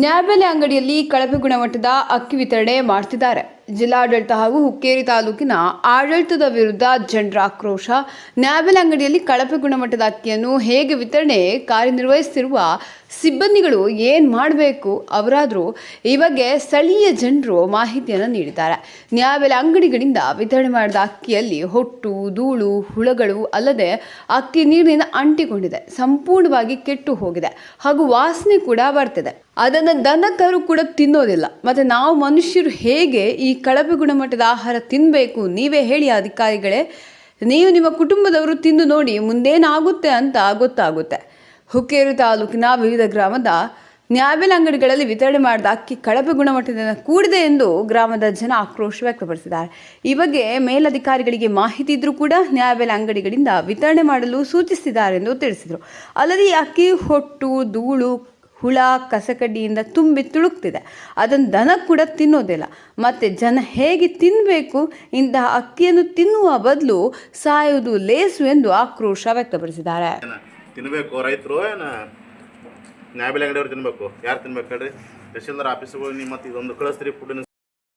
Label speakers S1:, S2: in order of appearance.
S1: ನ್ಯಾಯಬೆಲೆ ಅಂಗಡಿಯಲ್ಲಿ ಕಳಪೆ ಗುಣಮಟ್ಟದ ಅಕ್ಕಿ ವಿತರಣೆ ಮಾಡ್ತಿದ್ದಾರೆ. ಜಿಲ್ಲಾಡಳಿತ ಹಾಗೂ ಹುಕ್ಕೇರಿ ತಾಲೂಕಿನ ಆಡಳಿತದ ವಿರುದ್ಧ ಜನರ ಆಕ್ರೋಶ. ನ್ಯಾಯಬೆಲೆ ಅಂಗಡಿಯಲ್ಲಿ ಕಳಪೆ ಗುಣಮಟ್ಟದ ಅಕ್ಕಿಯನ್ನು ಹೇಗೆ ವಿತರಣೆ ಕಾರ್ಯನಿರ್ವಹಿಸುತ್ತಿರುವ ಸಿಬ್ಬಂದಿಗಳು ಏನು ಮಾಡಬೇಕು ಅವರಾದರೂ ಈ ಬಗ್ಗೆ ಸ್ಥಳೀಯ ಜನರು ಮಾಹಿತಿಯನ್ನು ನೀಡಿದ್ದಾರೆ. ನ್ಯಾಯಬೆಲೆ ಅಂಗಡಿಗಳಿಂದ ವಿತರಣೆ ಮಾಡಿದ ಅಕ್ಕಿಯಲ್ಲಿ ಹೊಟ್ಟು, ಧೂಳು, ಹುಳಗಳು ಅಲ್ಲದೆ ಅಕ್ಕಿ ನೀರಿನಿಂದ ಅಂಟಿಕೊಂಡಿದೆ. ಸಂಪೂರ್ಣವಾಗಿ ಕೆಟ್ಟು ಹೋಗಿದೆ. ಹಾಗೂ ವಾಸನೆ ಕೂಡ ಬರ್ತಿದೆ. ಅದನ್ನು ದನಕರು ಕೂಡ ತಿನ್ನೋದಿಲ್ಲ. ಮತ್ತು ನಾವು ಮನುಷ್ಯರು ಹೇಗೆ ಈ ಕಳಪೆ ಗುಣಮಟ್ಟದ ಆಹಾರ ತಿನ್ನಬೇಕು ನೀವೇ ಹೇಳಿ ಅಧಿಕಾರಿಗಳೇ, ನೀವು ನಿಮ್ಮ ಕುಟುಂಬದವರು ತಿಂದು ನೋಡಿ ಮುಂದೇನಾಗುತ್ತೆ ಅಂತ ಗೊತ್ತಾಗುತ್ತೆ. ಹುಕ್ಕೇರಿ ತಾಲೂಕಿನ ವಿವಿಧ ಗ್ರಾಮದ ನ್ಯಾಯಬೆಲೆ ಅಂಗಡಿಗಳಲ್ಲಿ ವಿತರಣೆ ಮಾಡಿದ ಅಕ್ಕಿ ಕಳಪೆ ಗುಣಮಟ್ಟದಿಂದ ಕೂಡಿದೆ ಎಂದು ಗ್ರಾಮದ ಜನ ಆಕ್ರೋಶ ವ್ಯಕ್ತಪಡಿಸಿದ್ದಾರೆ. ಈ ಬಗ್ಗೆ ಮೇಲಧಿಕಾರಿಗಳಿಗೆ ಮಾಹಿತಿ ಇದ್ರೂ ಕೂಡ ನ್ಯಾಯಬೆಲೆ ಅಂಗಡಿಗಳಿಂದ ವಿತರಣೆ ಮಾಡಲು ಸೂಚಿಸಿದ್ದಾರೆ ಎಂದು ತಿಳಿಸಿದರು. ಅಲ್ಲದೆ ಅಕ್ಕಿ, ಹೊಟ್ಟು, ಧೂಳು ಹುಳ ಕಸಕಡ್ಡಿಯಿಂದ ತುಂಬಿ ತುಳುಕ್ತಿದೆ. ಅದನ್ನು ದನ ಕೂಡ ತಿನ್ನೋದಿಲ್ಲ. ಮತ್ತು ಜನ ಹೇಗೆ ತಿನ್ನಬೇಕು ಇಂತಹ ಅಕ್ಕಿಯನ್ನು ತಿನ್ನುವ ಬದಲು ಸಾಯುವುದು ಲೇಸು ಎಂದು ಆಕ್ರೋಶ ವ್ಯಕ್ತಪಡಿಸಿದ್ದಾರೆ.
S2: ತಿನ್ನಬೇಕು ರೈತರು ನ್ಯಾಯಬೆಲೆ ಅಂಗಡಿಯವರು ತಿನ್ನಬೇಕು ಯಾರು ತಿನ್ಬೇಕು ಹೇಳ್ರಿ? ತಹಶೀಲ್ದಾರ್ ಆಫೀಸ್ಗಳು ನಿಮ್ಮ ಇದೊಂದು ಕಳಿಸ್ತೀರಿ ಫುಡ್ಡಿನ